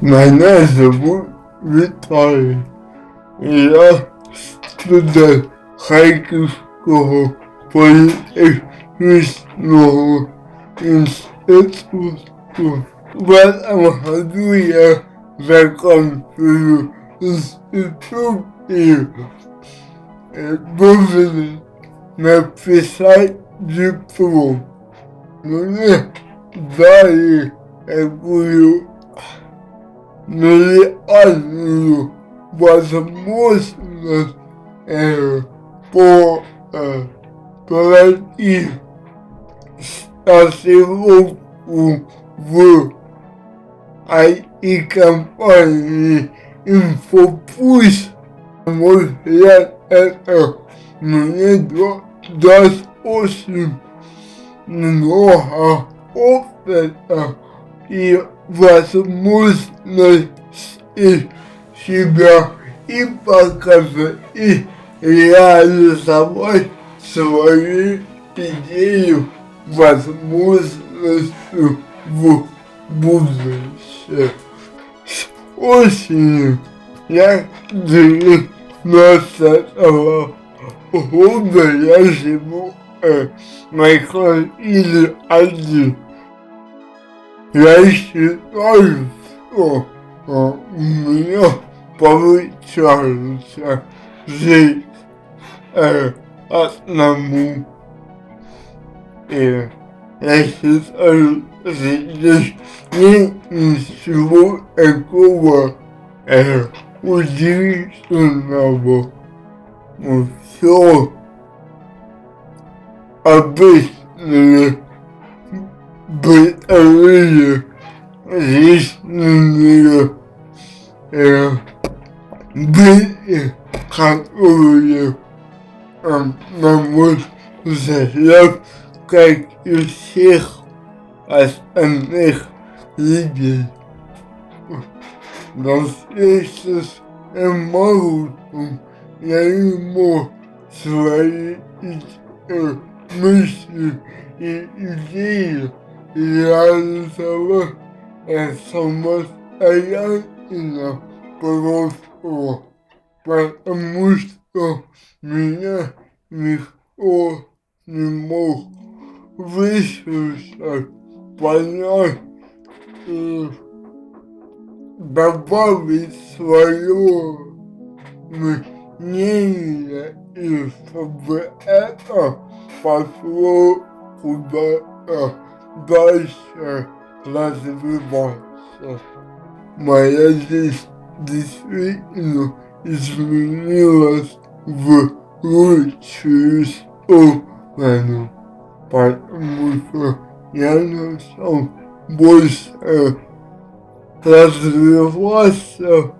Мене зовут Віталій. Я студент Харківського політехнічного інституту. В этом году я заканчиваю институт и э, должен написать диплом. Мне дали такую нереальную возможность э, по э, пройти стажировку в IT-компании Инфопульс. Может, я это мне да- даст очень много опыта и возможность себя и показать, и реализовать свою идею возможностью в будущее. С осенью я 19 года я живу э, на квартире один. Я считаю, что э, у меня получается жить э, одному. И я считаю, что здесь нет ничего такого э, удивительного. Все обычные бытовые жизненные э, были, которые, э, на мой взгляд, как и всех остальных людей. На встрече с Эммаусом я ему свои э, мысли и идеи реализовать самостоятельно просто, потому что меня никто не мог выслушать, понять и добавить свое мнение, и чтобы это пошло куда-то дальше развиваться. Моя жизнь действительно изменилась в лучшую сторону, потому что я начал больше развиваться,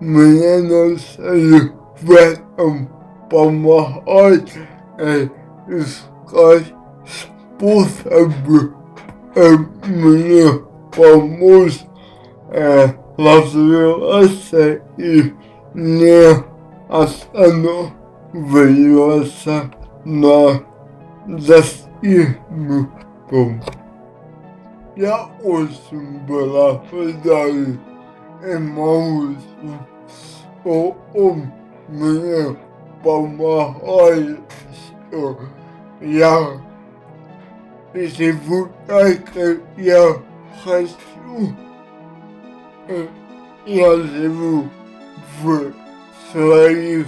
мне начали в этом помогать э, искать способы э, мне помочь э, развиваться и не останавливаться на достигнутом. Я очень благодарен Эмаусу, что он мне помогает, что я живу так, как я хочу. Э, Я живу в своих